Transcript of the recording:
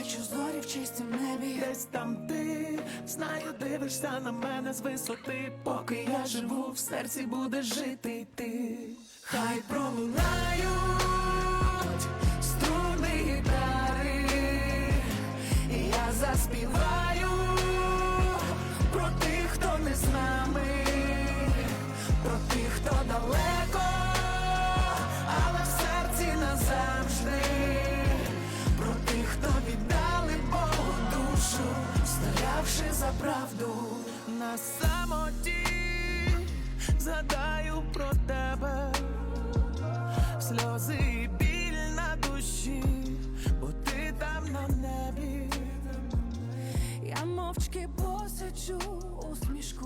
бачу зорі в чистім небі. Десь там ти, знаю, дивишся на мене з висоти, поки я живу, в серці буде жити ти. Хай пролунають струни гітари, я заспіваю за правду. На самоті, згадаю про тебе, сльози і біль на душі, бо ти там на небі. Я мовчки посичу усмішку